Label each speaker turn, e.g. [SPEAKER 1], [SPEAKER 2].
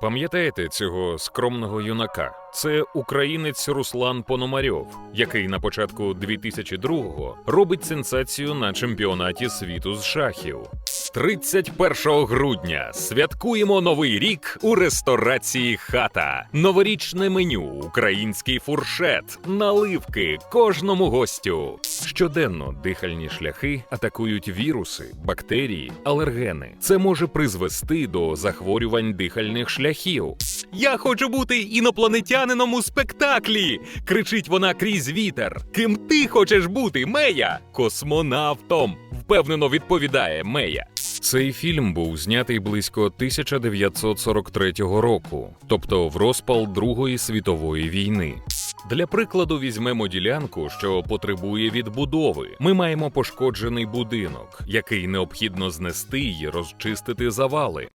[SPEAKER 1] Пам'ятаєте цього скромного юнака? Це українець Руслан Пономарьов, який на початку 2002-го робить сенсацію на чемпіонаті світу з шахів. 31 грудня святкуємо новий рік у ресторації Хата. Новорічне меню, український фуршет, наливки кожному гостю. Щоденно дихальні шляхи атакують віруси, бактерії, алергени. Це може призвести до захворювань дихальних шляхів. Я хочу бути інопланетянином у спектаклі. кричить вона крізь вітер. Ким ти хочеш бути, Мея? Космонавтом. впевнено відповідає Мея. Цей фільм був знятий близько 1943 року, тобто в розпал Другої світової війни. Для прикладу візьмемо ділянку, що потребує відбудови. Ми маємо пошкоджений будинок, який необхідно знести і розчистити завали.